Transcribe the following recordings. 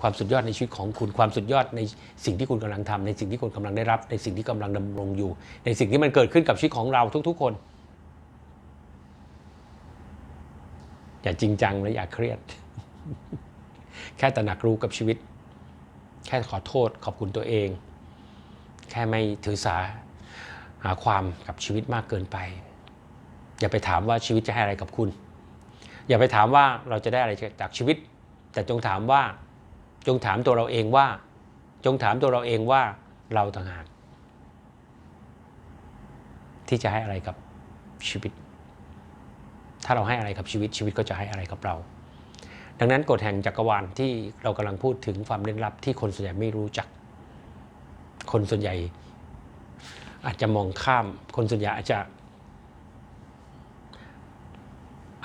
ความสุดยอดในชีวิตของคุณความสุดยอดในสิ่งที่คุณกำลังทำในสิ่งที่คุณกำลังได้รับ ในสิ่งที่กำลังดำรงอยู่ ในสิ่งที่มันเกิดขึ้นกับชีวิตของเราทุก ๆ คน อย่าจริงจังและอย่าเครียด แค่ตระหนักรู้กับชีวิต แค่ขอโทษขอบคุณตัวเอง แค่ไม่ถือสาหาความกับชีวิตมากเกินไป อย่าไปถามว่าชีวิตจะให้อะไรกับคุณ อย่าไปถามว่าเราจะได้อะไรจากชีวิต แต่จงถามว่า จงถามตัวเราเองว่า จงถามตัวเราเองว่าเราต่างหากที่จะให้อะไรกับชีวิต ถ้าเราให้อะไรกับชีวิตชีวิตก็จะให้อะไรกับเรา ดังนั้นกฎแห่งจักรวาลที่เรากำลังพูดถึงความลึกลับที่คนส่วนใหญ่ไม่รู้จัก คนส่วนใหญ่ อาจจะมองข้าม คนส่วนใหญ่อาจจะ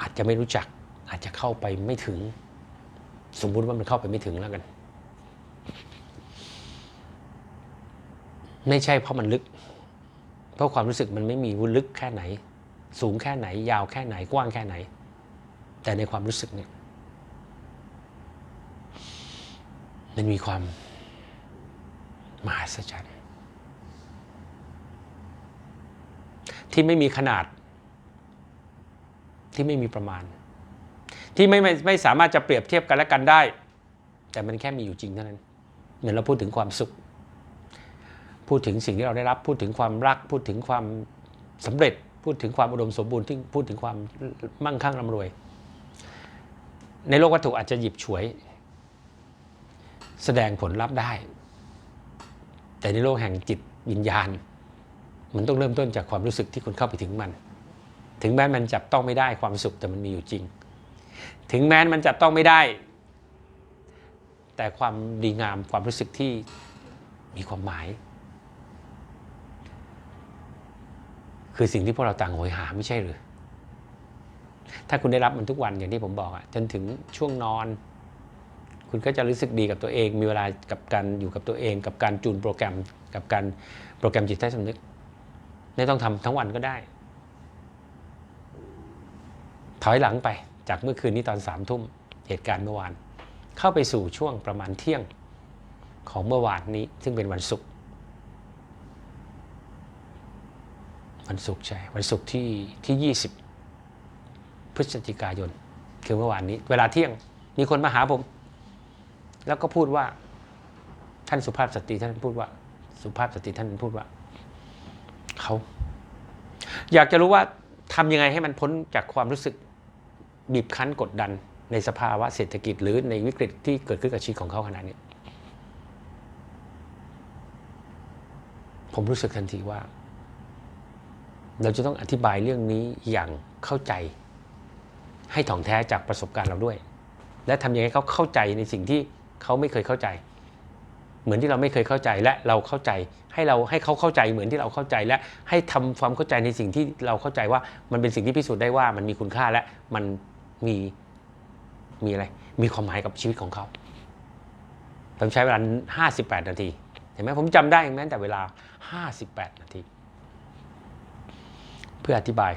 อาจจะไม่รู้จัก อาจจะเข้าไปไม่ถึง สมมุติว่ามันเข้าไปไม่ถึงแล้วกัน ไม่ใช่เพราะมันลึก เพราะความรู้สึกมันไม่มีวุ้นลึกแค่ไหน สูงแค่ไหน ยาวแค่ไหนกว้างแค่ไหน แต่ในความรู้สึกเนี่ยมันมีความมหัศจรรย์ที่ไม่มีขนาด ที่ไม่มีประมาณ ที่ไม่ไม่ไม่สามารถจะเปรียบเทียบกันและกันได้ แต่มันแค่มีอยู่จริงเท่านั้น เหมือนเราพูดถึงความสุข พูดถึงสิ่งที่เราได้รับ พูดถึงความรัก พูดถึงความสำเร็จ พูดถึงความอุดมสมบูรณ์ที่พูดถึงความมั่งคั่งร่ำรวย ในโลกวัตถุอาจจะหยิบฉวย แสดงผลลัพธ์ได้ แต่ในโลกแห่งจิตวิญญาณ มันต้องเริ่มต้นจากความรู้สึกที่คุณเข้าไปถึงมัน ถึงแม้มันจับต้องไม่ได้ความสุขแต่มันมีอยู่จริง ถึงแม้มันจับต้องไม่ได้ แต่ความดีงามความรู้สึกที่มีความหมาย คือสิ่งที่พวกเราต่างโหยหาไม่ใช่หรือถ้าคุณได้รับมันทุกวันอย่างที่ผมบอกอะจนถึงช่วงนอน คุณก็จะรู้สึกดีกับตัวเอง มีเวลากับการอยู่กับตัวเอง กับการจูนโปรแกรม กับการโปรแกรมจิตใต้สำนึกไม่ต้องทำทั้งวันก็ได้ ถอยหลังไป จากเมื่อคืนนี้ตอนสามทุ่มเหตุการณ์เมื่อวาน เข้าไปสู่ช่วงประมาณเที่ยงของเมื่อวานนี้ ซึ่งเป็นวันศุกร์วันศุกร์ใช่ วันศุกร์ที่ที่ 20 พฤศจิกายน คือเมื่อวานนี้ เวลาเที่ยงมีคนมาหาผม แล้วก็พูดว่า ท่านสุภาพสตรีท่านพูดว่า สุภาพสตรีท่านพูดว่าเขาอยากจะรู้ว่าทำยังไงให้มันพ้นจากความรู้สึก บีบคั้นกดดันในสภาวะเศรษฐกิจหรือในวิกฤตที่เกิดขึ้นกับชีวิตของเขาขนาดนี้ ผมรู้สึกทันทีว่า เราจะต้องอธิบายเรื่องนี้อย่างเข้าใจ ให้ถ่องแท้จากประสบการณ์เราด้วย และทำยังไงเขาเข้าใจในสิ่งที่เขาไม่เคยเข้าใจ เหมือนที่เราไม่เคยเข้าใจและเราเข้าใจ ให้เราให้เขาเข้าใจเหมือนที่เราเข้าใจและให้ทำความเข้าใจในสิ่งที่เราเข้าใจว่ามันเป็นสิ่งที่พิสูจน์ได้ว่ามันมีคุณค่าและมัน มีมีอะไร มีความหมายกับชีวิตของเขาผมใช้เวลา 58 นาที เห็นไหมผมจำได้แม้แต่เวลา 58 นาที เพื่ออธิบาย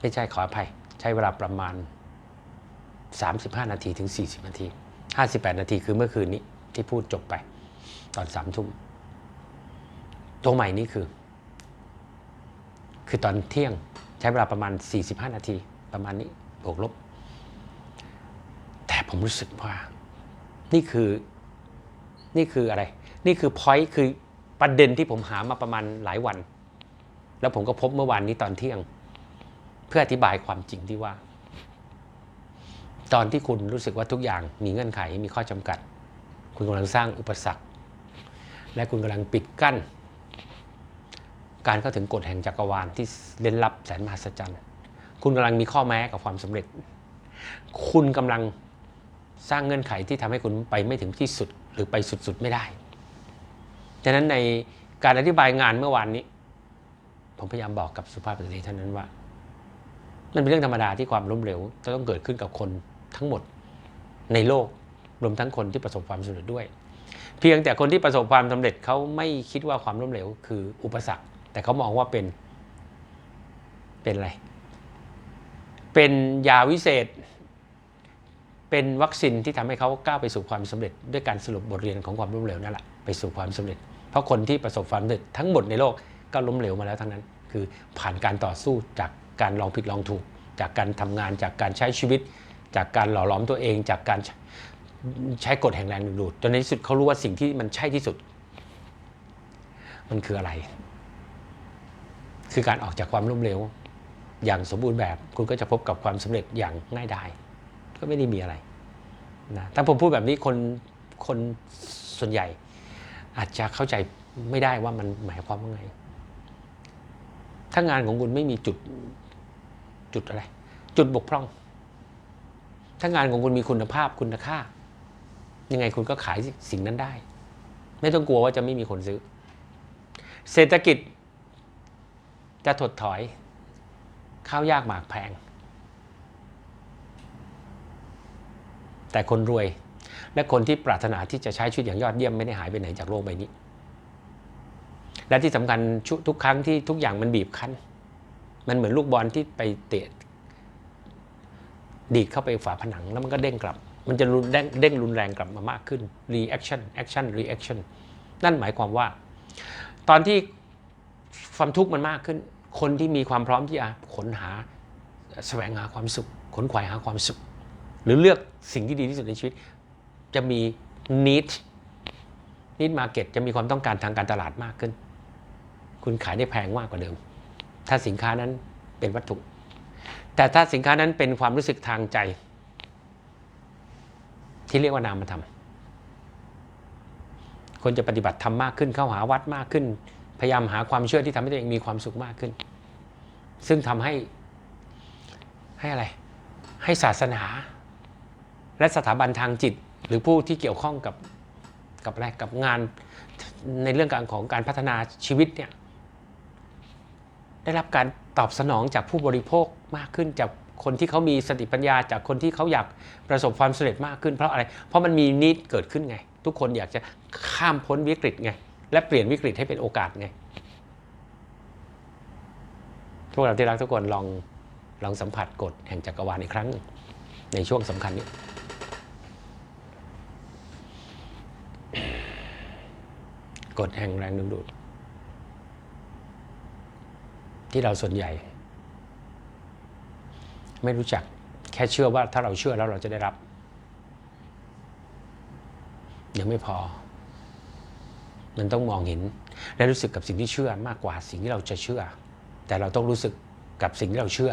ไม่ใช่ขออภัย ใช้เวลาประมาณ 35 นาทีถึง 40 นาที 58 นาทีคือเมื่อคืนนี้ที่พูดจบไป ตอนสามทุ่มตัวใหม่นี้คือ คือตอนเที่ยงใช้เวลาประมาณ 45 นาที ประมาณนี้บวกลบ ผมรู้สึกว่า นี่คือนี่คืออะไร นี่คือพอยต์คือประเด็นที่ผมหามาประมาณหลายวัน แล้วผมก็พบเมื่อวานนี้ตอนเที่ยง เพื่ออธิบายความจริงที่ว่า ตอนที่คุณรู้สึกว่าทุกอย่างมีเงื่อนไขมีข้อจำกัด คุณกำลังสร้างอุปสรรค และคุณกำลังปิดกั้น การเข้าถึงกฎแห่งจักรวาลที่เล่นลับแสนมหัศจรรย์ คุณกำลังมีข้อแม้กับความสำเร็จ คุณกำลัง สร้างเงื่อนไขที่ทำให้คุณไปไม่ถึงที่สุดหรือไปสุดๆไม่ได้ฉะนั้นในการอธิบายงานเมื่อวานนี้ ผมพยายามบอกกับสุภาพสตรีท่านนั้นว่า มันเป็นเรื่องธรรมดาที่ความล้มเหลวจะต้องเกิดขึ้นกับคนทั้งหมดในโลกรวมทั้งคนที่ประสบความสำเร็จด้วย เพียงแต่คนที่ประสบความสำเร็จเขาไม่คิดว่าความล้มเหลวคืออุปสรรค แต่เขามองว่าเป็นเป็นอะไร เป็นยาวิเศษ เป็นวัคซีนที่ทำให้เขาก้าวไปสู่ความสำเร็จ ด้วยการสรุปบทเรียนของความล้มเหลวนั่นแหละไปสู่ความสำเร็จ เพราะคนที่ประสบความสำเร็จทั้งหมดในโลกก็ล้มเหลวมาแล้วทั้งนั้น คือผ่านการต่อสู้จากการลองผิดลองถูก จากการทำงานจากการใช้ชีวิต จากการหล่อหลอมตัวเอง จากการใช้กฎแห่งแรงดึงดูดจนในที่สุดเขารู้ว่าสิ่งที่มันใช่ที่สุด มันคืออะไร คือการออกจากความล้มเหลวอย่างสมบูรณ์แบบ คุณก็จะพบกับความสำเร็จอย่างง่ายดาย ก็ไม่ได้มีอะไรนะถ้าผมพูดแบบนี้คนคนส่วนใหญ่ อาจจะเข้าใจไม่ได้ว่ามันหมายความว่าไง ถ้างานของคุณไม่มีจุดจุดอะไร จุดบกพร่อง ถ้างานของคุณมีคุณภาพคุณค่า ยังไงคุณก็ขายสิ่งนั้นได้ ไม่ต้องกลัวว่าจะไม่มีคนซื้อ เศรษฐกิจจะถดถอย ข้าวยากหมากแพง แต่คนรวย และคนที่ปรารถนาที่จะใช้ชีวิตอย่างยอดเยี่ยมไม่ได้หายไปไหนจากโลกใบนี้ และที่สำคัญทุกครั้งที่ทุกอย่างมันบีบคั้น มันเหมือนลูกบอลที่ไปเตะดีดเข้าไปฝาผนังแล้วมันก็เด้งกลับ มันจะรุนเด้งเด้งรุนแรงกลับมามากขึ้น reaction action reaction นั่นหมายความว่า ตอนที่ความทุกข์มันมากขึ้น คนที่มีความพร้อมที่จะขนหาแสวงหาความสุข ขนขวายหาความสุข หรือเลือกสิ่งที่ดีที่สุดในชีวิต จะมี need need market จะมีความต้องการทางการตลาดมากขึ้น คุณขายได้แพงมากกว่าเดิม ถ้าสินค้านั้นเป็นวัตถุ แต่ถ้าสินค้านั้นเป็นความรู้สึกทางใจ ที่เรียกว่านามธรรมคนจะปฏิบัติธรรมมากขึ้นเข้าหาวัดมากขึ้น พยายามหาความเชื่อที่ทำให้ตัวเองมีความสุขมากขึ้น ซึ่งทำให้ให้อะไร ให้ศาสนา และสถาบันทางจิต หรือผู้ที่เกี่ยวข้องกับกับอะไรกับงานในเรื่องการของการพัฒนาชีวิตเนี่ยได้รับการตอบสนองจากผู้บริโภคมากขึ้นจากคนที่เขามีสติปัญญาจากคนที่เขาอยากประสบความสำเร็จมากขึ้นเพราะอะไร เพราะมันมีนิดเกิดขึ้นไง ทุกคนอยากจะข้ามพ้นวิกฤตไง และเปลี่ยนวิกฤตให้เป็นโอกาสไง พวกเราที่รักทุกคนลองลองสัมผัสกฎแห่งจักรวาลอีกครั้งหนึ่งในช่วงสำคัญนี้ กฎแห่งแรงดึงดูด ที่เราส่วนใหญ่ ไม่รู้จักแค่เชื่อว่าถ้าเราเชื่อแล้วเราจะได้รับ ยังไม่พอ มันต้องมองเห็น และรู้สึกกับสิ่งที่เชื่อมากกว่าสิ่งที่เราจะเชื่อ แต่เราต้องรู้สึกกับสิ่งที่เราเชื่อ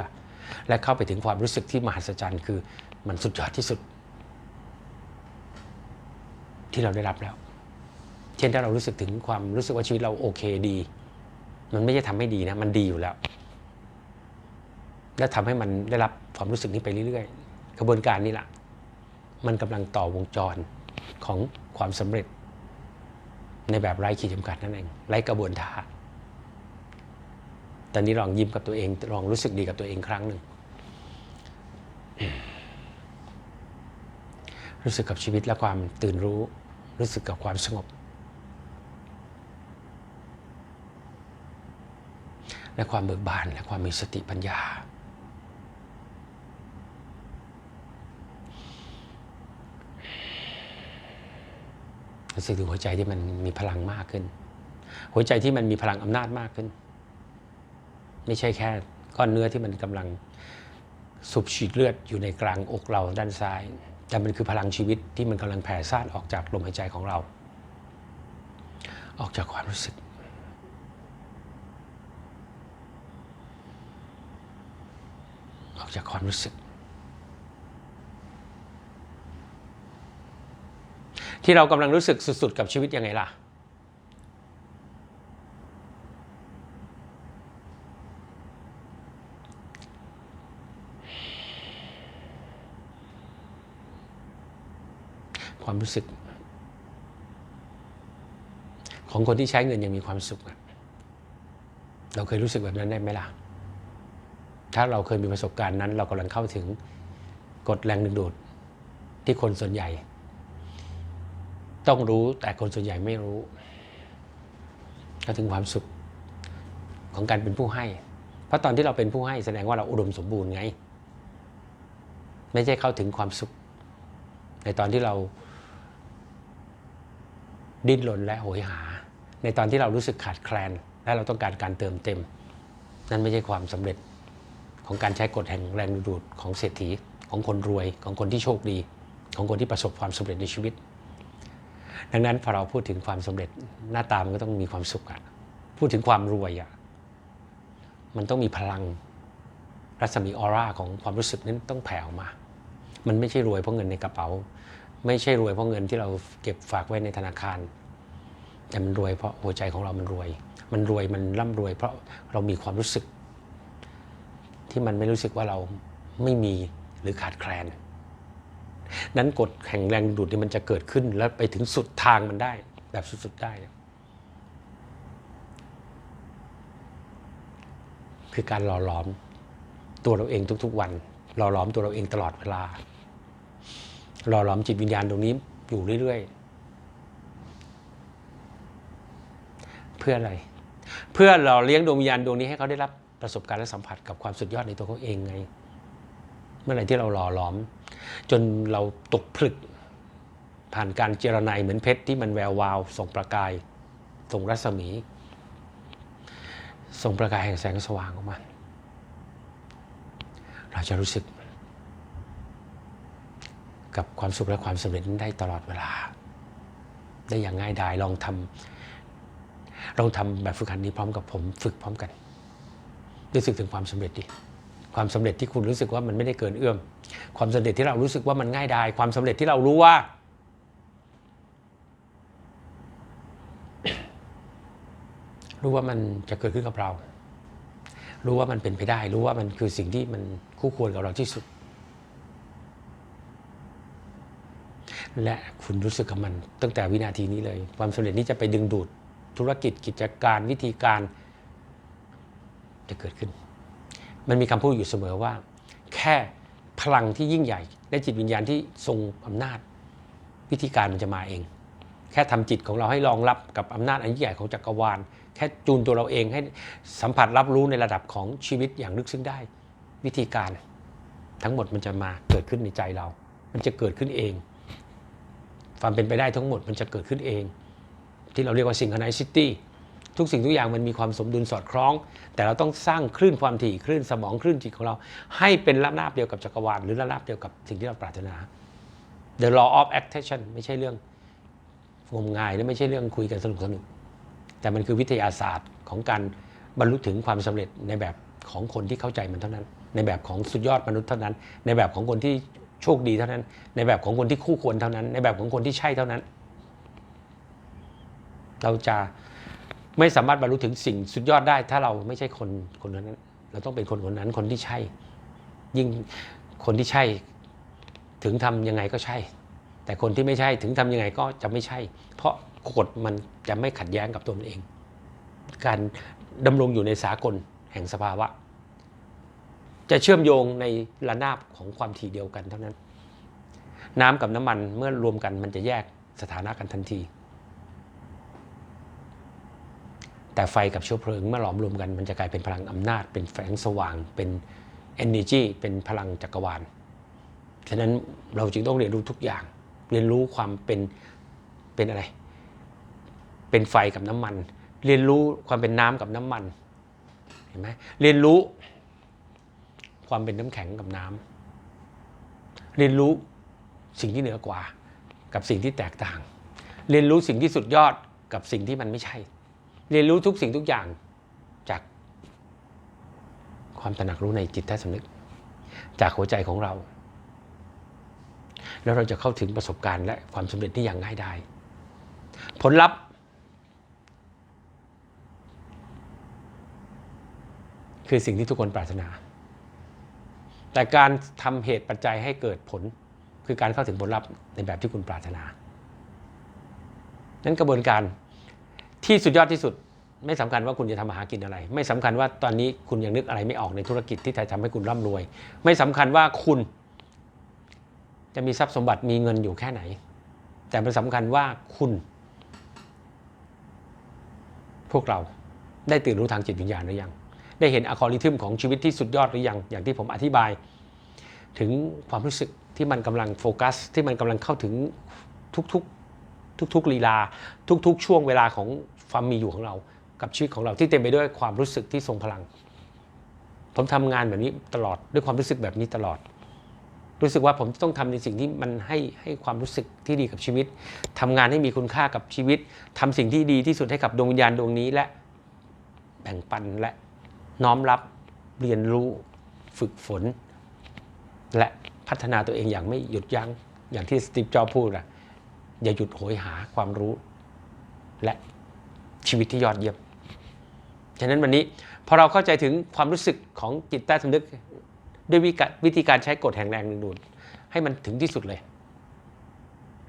และเข้าไปถึงความรู้สึกที่มหัศจรรย์คือมันสุดยอดที่สุด ที่เราได้รับแล้ว เช่นถ้าเรารู้สึกถึงความรู้สึกว่าชีวิตเราโอเคดี มันไม่ใช่ทำให้ดีนะ มันดีอยู่แล้ว และทำให้มันได้รับความรู้สึกนี้ไปเรื่อยๆกระบวนการนี้แหละมันกำลังต่อวงจรของความสำเร็จ ในแบบไร้ขีดจำกัดนั่นเองไร้กระบวนท่าตอนนี้ลองยิ้มกับตัวเอง ลองรู้สึกดีกับตัวเองครั้งหนึ่งรู้สึกกับชีวิตและความตื่นรู้ รู้สึกกับความสงบ และความเบิกบานและความมีสติปัญญา รู้สึกถึงหัวใจที่มันมีพลังมากขึ้น หัวใจที่มันมีพลังอำนาจมากขึ้น ไม่ใช่แค่ก้อนเนื้อที่มันกำลังสูบฉีดเลือดอยู่ในกลางอกเราด้านซ้าย แต่มันคือพลังชีวิตที่มันกำลังแผ่ซ่านออกจากลมหายใจของเรา ออกจากความรู้สึก ออกจากความรู้สึก ที่เรากำลังรู้สึกสุดๆ กับชีวิตยังไงล่ะ ความรู้สึก ของคนที่ใช้เงินยังมีความสุข เราเคยรู้สึกแบบนั้นได้ไหมล่ะ ถ้าเราเคยมีประสบการณ์นั้น เรากำลังเข้าถึงกฎแรงดึงดูดที่คนส่วนใหญ่ ต้องรู้แต่คนส่วนใหญ่ไม่รู้ก็ถึงความสุขของการเป็นผู้ให้ เพราะตอนที่เราเป็นผู้ให้แสดงว่าเราอุดมสมบูรณ์ไง ไม่ใช่เข้าถึงความสุข ในตอนที่เราดิ้นรนและโหยหา ในตอนที่เรารู้สึกขาดแคลน และเราต้องการการเติมเต็ม นั่นไม่ใช่ความสำเร็จ ของการใช้กฎแห่งแรงดึงดูดของเศรษฐีของคนรวยของคนที่โชคดี ของคนที่ประสบความสำเร็จในชีวิต ดังนั้นพอเราพูดถึงความสำเร็จหน้าตามันก็ต้องมีความสุขอะพูดถึงความรวยอะมันต้องมีพลังรัศมีออร่าของความรู้สึกนั้นต้องแผ่ออกมา มันไม่ใช่รวยเพราะเงินในกระเป๋า ไม่ใช่รวยเพราะเงินที่เราเก็บฝากไว้ในธนาคาร แต่มันรวยเพราะหัวใจของเรามันรวย มันรวยมันร่ำรวย เพราะเรามีความรู้สึก ที่มันไม่รู้สึกว่าเราไม่มีหรือขาดแคลน นั้นกฎแห่งแรงดูดนี่มันจะเกิดขึ้นแล้วไปถึงสุดทางมันได้ แบบสุดๆได้ คือการหล่อหลอมตัวเราเองทุกๆวัน หล่อหลอมตัวเราเองตลอดเวลา หล่อหลอมจิตวิญญาณตรงนี้อยู่เรื่อยๆ เพื่ออะไร เพื่อเราเลี้ยงดวงวิญญาณดวงนี้ให้เขาได้รับ ประสบการณ์และสัมผัสกับความสุดยอดในตัวเขาเองไง เมื่อไหร่ที่เราหล่อหลอม จนเราตกผลึก ผ่านการเจรไนเหมือนเพชรที่มันแวววาว ส่งประกายส่งรัศมี ส่งประกายแห่งแสงสว่างออกมาเราจะรู้สึก กับความสุขและความสำเร็จได้ตลอดเวลา ได้อย่างง่ายดายลองทำลองทำแบบฝึกหัดนี้พร้อมกับผมฝึกพร้อมกัน รู้สึกถึงความสำเร็จดิความสำเร็จที่คุณรู้สึกว่ามันไม่ได้เกินเอื้อม ความสำเร็จที่เรารู้สึกว่ามันง่ายดาย ความสำเร็จที่เรารู้ว่า รู้ว่ามันจะเกิดขึ้นกับเรา รู้ว่ามันเป็นไปได้ รู้ว่ามันคือสิ่งที่มันคู่ควรกับเราที่สุด และคุณรู้สึกกับมันตั้งแต่วินาทีนี้เลย ความสำเร็จนี้จะไปดึงดูดธุรกิจกิจการวิธีการ จะเกิดขึ้น มันมีคำพูดอยู่เสมอว่า แค่พลังที่ยิ่งใหญ่และจิตวิญญาณที่ทรงอำนาจ วิธีการมันจะมาเอง แค่ทำจิตของเราให้รองรับกับอำนาจอันยิ่งใหญ่ของจักรวาล แค่จูนตัวเราเองให้สัมผัสรับรู้ในระดับของชีวิตอย่างลึกซึ้งได้ วิธีการ ทั้งหมดมันจะมาเกิดขึ้นในใจเรา มันจะเกิดขึ้นเอง ความเป็นไปได้ทั้งหมดมันจะเกิดขึ้นเอง ที่เราเรียกว่า synchronicity ทุกสิ่งทุกอย่างมันมีความสมดุลสอดคล้อง แต่เราต้องสร้างคลื่นความถี่คลื่นสมองคลื่นจิตของเรา ให้เป็นระนาบเดียวกับจักรวาลหรือระนาบเดียวกับสิ่งที่เราปรารถนา The law of attraction ไม่ใช่เรื่องงมงายและไม่ใช่เรื่องคุยกันสนุกสนุกแต่มันคือวิทยาศาสตร์ของการบรรลุถึงความสำเร็จในแบบของคนที่เข้าใจมันเท่านั้น ในแบบของสุดยอดมนุษย์เท่านั้น ในแบบของคนที่โชคดีเท่านั้น ในแบบของคนที่คู่ควรเท่านั้น ในแบบของคนที่ใช่เท่านั้น เราจะ ไม่สามารถบรรลุถึงสิ่งสุดยอดได้ ถ้าเราไม่ใช่คนคนนั้น เราต้องเป็นคนคนนั้นคนที่ใช่ ยิ่งคนที่ใช่ ถึงทำยังไงก็ใช่ แต่คนที่ไม่ใช่ถึงทำยังไงก็จะไม่ใช่ เพราะกฎมันจะไม่ขัดแย้งกับตัวมันเอง การดำรงอยู่ในสากลแห่งสภาวะ จะเชื่อมโยงในระนาบของความถี่เดียวกันเท่านั้น น้ำกับน้ำมันเมื่อรวมกันมันจะแยกสถานะกันทันที แต่ไฟกับเชื้อเพลิงเมื่อหลอมรวมกันมันจะกลายเป็นพลังอำนาจ เป็นแสงสว่าง เป็น energy เป็นพลังจักรวาล ฉะนั้นเราจึงต้องเรียนรู้ทุกอย่าง เรียนรู้ความเป็นเป็นอะไร เป็นไฟกับน้ำมัน เรียนรู้ความเป็นน้ำกับน้ำมัน เห็นไหมเรียนรู้ความเป็นน้ำแข็งกับน้ำเรียนรู้สิ่งที่เหนือกว่า กับสิ่งที่แตกต่าง เรียนรู้สิ่งที่สุดยอดกับสิ่งที่มันไม่ใช่ เรียนรู้ทุกสิ่งทุกอย่างจากความตระหนักรู้ในจิตใต้สำนึก จากหัวใจของเรา แล้วเราจะเข้าถึงประสบการณ์และความสำเร็จที่อย่างง่ายดายผลลัพธ์ คือสิ่งที่ทุกคนปรารถนา แต่การทำเหตุปัจจัยให้เกิดผล คือการเข้าถึงผลลัพธ์ในแบบที่คุณปรารถนา นั้นกระบวนการ ที่สุดยอดที่สุดไม่สำคัญว่าคุณจะทำมาหากินอะไร ไม่สำคัญว่าตอนนี้คุณยังนึกอะไรไม่ออกในธุรกิจที่จะทำให้คุณร่ำรวย ไม่สำคัญว่าคุณ จะมีทรัพย์สมบัติมีเงินอยู่แค่ไหน แต่มันสำคัญว่าคุณ พวกเราได้ตื่นรู้ทางจิตวิญญาณหรือยัง ได้เห็นอัลกอริทึมของชีวิตที่สุดยอดหรือยัง อย่างที่ผมอธิบาย ถึงความรู้สึกที่มันกำลังโฟกัส ที่มันกำลังเข้าถึงทุกๆ ทุกๆลีลา ทุกๆ ช่วงเวลาของความมีอยู่ของเรา กับชีวิตของเราที่เต็มไปด้วยความรู้สึกที่ทรงพลัง ผมทำงานแบบนี้ตลอดด้วยความรู้สึกแบบนี้ตลอด รู้สึกว่าผมต้องทำในสิ่งที่มันให้ให้ความรู้สึกที่ดีกับชีวิตทำงานให้มีคุณค่ากับชีวิตทำสิ่งที่ดีที่สุดให้กับดวงวิญญาณดวงนี้และแบ่งปันและน้อมรับเรียนรู้ฝึกฝน และพัฒนาตัวเองอย่างไม่หยุดยัง้งอย่างที่สตีฟจ็อบส์พูดอะ อย่าหยุดโหยหาความรู้ และชีวิตที่ยอดเยี่ยม ฉะนั้นวันนี้พอเราเข้าใจถึงความรู้สึกของจิตใต้สำนึกด้วยวิกะวิธีการใช้กฎแห่งแรงดึงดูดให้มันถึงที่สุดเลย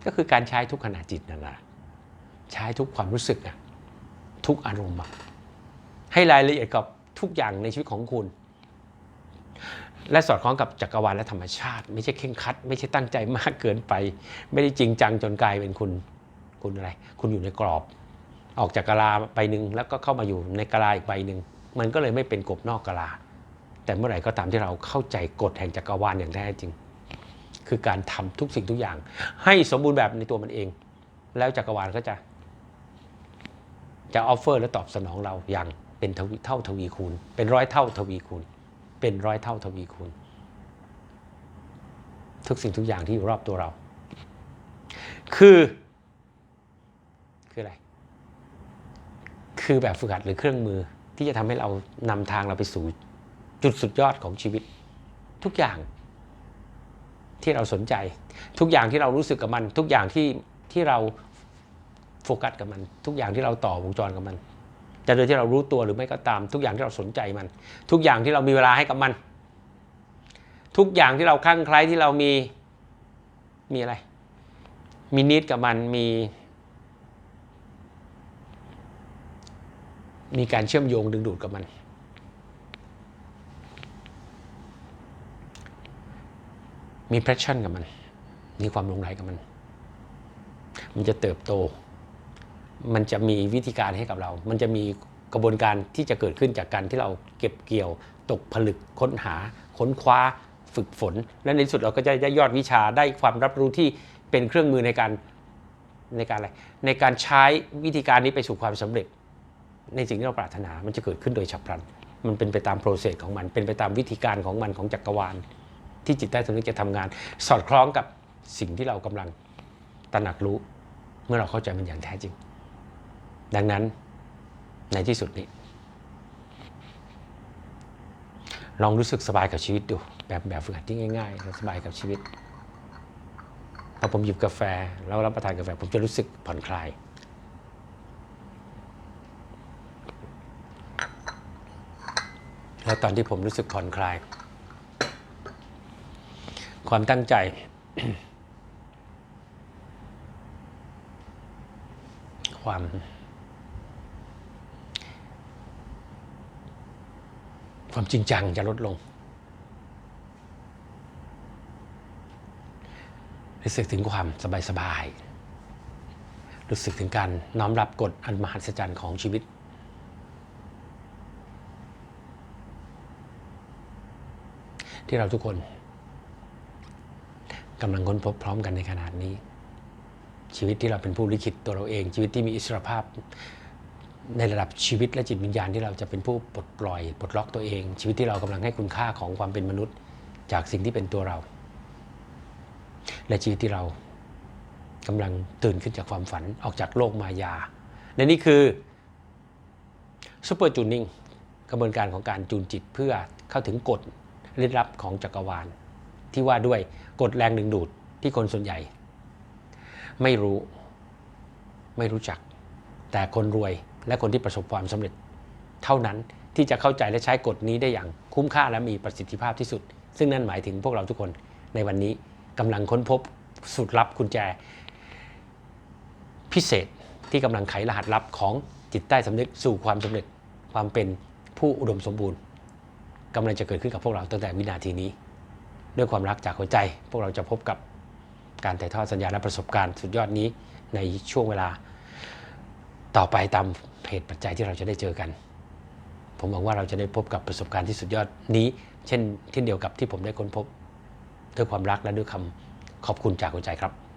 ก็คือการใช้ทุกขณะจิตนั่นแหละใช้ทุกความรู้สึกอะทุกอารมณ์ให้รายละเอียดกับทุกอย่างในชีวิตของคุณ และสอดคล้องกับจักรวาลและธรรมชาติ ไม่ใช่เข่งคัด ไม่ใช่ตั้งใจมากเกินไป ไม่ได้จริงจังจนกลายเป็นคุณคุณอะไร คุณอยู่ในกรอบ ออกจากกะลาใบหนึ่งแล้วก็เข้ามาอยู่ในกะลาอีกใบหนึ่งมันก็เลยไม่เป็นกบนอกกะลา แต่เมื่อไหร่ก็ตามที่เราเข้าใจกฎแห่งจักรวาลอย่างแท้จริง คือการทำทุกสิ่งทุกอย่าง ให้สมบูรณ์แบบในตัวมันเอง แล้วจักรวาลก็จะ จะออฟเฟอร์และตอบสนองเราอย่างเป็นเท่าทวีคูณ เป็นร้อยเท่าทวีคูณ เป็นร้อยเท่าทวีคูณ ทุกสิ่งทุกอย่างที่อยู่รอบตัวเรา คือ คืออะไร คือแบบฝึกหัดหรือเครื่องมือที่จะทำให้เรานำทางเราไปสู่จุดสุดยอดของชีวิต ทุกอย่างที่เราสนใจ ทุกอย่างที่เรารู้สึกกับมัน ทุกอย่างที่ที่เราโฟกัสกับมัน ทุกอย่างที่เราต่อวงจรกับมัน จะโดยที่เรารู้ตัวหรือไม่ก็ตาม ทุกอย่างที่เราสนใจมัน ทุกอย่างที่เรามีเวลาให้กับมัน ทุกอย่างที่เราคลั่งไคล้ที่เรามีมีอะไร มีนิดกับมันมี มีการเชื่อมโยงดึงดูดกับมัน มี passion กับมัน มีความลงไหลกับมัน มันจะเติบโต มันจะมีวิธีการให้กับเรา มันจะมีกระบวนการที่จะเกิดขึ้นจากการที่เราเก็บเกี่ยว ตกผลึกค้นหา ค้นคว้า ฝึกฝน และในที่สุดเราก็จะได้ยอดวิชาได้ความรับรู้ที่เป็นเครื่องมือในการในการอะไรในการใช้วิธีการนี้ไปสู่ความสำเร็จ ในสิ่งที่เราปรารถนามันจะเกิดขึ้นโดยฉับพลัน มันเป็นไปตามโปรเซสของมัน เป็นไปตามวิธีการของมันของจักรวาล ที่จิตใต้สำนึกจะทำงาน สอดคล้องกับสิ่งที่เรากำลังตระหนักรู้ เมื่อเราเข้าใจมันอย่างแท้จริง ดังนั้นในที่สุดนี้ ลองรู้สึกสบายกับชีวิตดู แบบแบบฝึกหัดที่ง่ายๆสบายกับชีวิตพอผมหยิบกาแฟแล้วรับประทานกาแฟ ผมจะรู้สึกผ่อนคลาย แล้วตอนที่ผมรู้สึกผ่อนคลาย ความตั้งใจ ความ ความจริงจังจะลดลงรู้สึกถึงความสบายสบายๆรู้สึกถึงการน้อมรับกฎอันมหัศจรรย์ของชีวิต ที่เราทุกคนกำลังค้นพบพร้อมกันในขนาดนี้ ชีวิตที่เราเป็นผู้ลิขิตตัวเราเอง ชีวิตที่มีอิสรภาพ ในระดับชีวิตและจิตวิญญาณที่เราจะเป็นผู้ปลดปล่อยปลดล็อกตัวเอง ชีวิตที่เรากำลังให้คุณค่าของความเป็นมนุษย์ จากสิ่งที่เป็นตัวเรา และชีวิตที่เรากำลังตื่นขึ้นจากความฝันออกจากโลกมายา และนี่คือซูเปอร์จูนิ่งกระบวนการของการจูนจิตเพื่อเข้าถึงกฎลึกลับของจักรวาล ที่ว่าด้วยกฎแรงดึงดูดที่คนส่วนใหญ่ ไม่รู้ ไม่รู้จัก แต่คนรวย และคนที่ประสบความสำเร็จ เท่านั้นที่จะเข้าใจและใช้กฎนี้ได้อย่างคุ้มค่าและมีประสิทธิภาพที่สุด ซึ่งนั่นหมายถึงพวกเราทุกคนในวันนี้กำลังค้นพบสูตรลับกุญแจ พิเศษที่กำลังไขรหัสลับของจิตใต้สำนึกสู่ความสำเร็จความเป็นผู้อุดมสมบูรณ์กำลังจะเกิดขึ้นกับพวกเราตั้งแต่วินาทีนี้ ด้วยความรักจากหัวใจ พวกเราจะพบกับการถ่ายทอดสัญญาและประสบการณ์สุดยอดนี้ในช่วงเวลาต่อไปตาม เหตุปัจจัยที่เราจะได้เจอกัน ผมหวังว่าเราจะได้พบกับประสบการณ์ที่สุดยอดนี้ เช่นเช่นเดียวกับที่ผมได้ค้นพบ ด้วยความรักและด้วยคำขอบคุณจากหัวใจครับ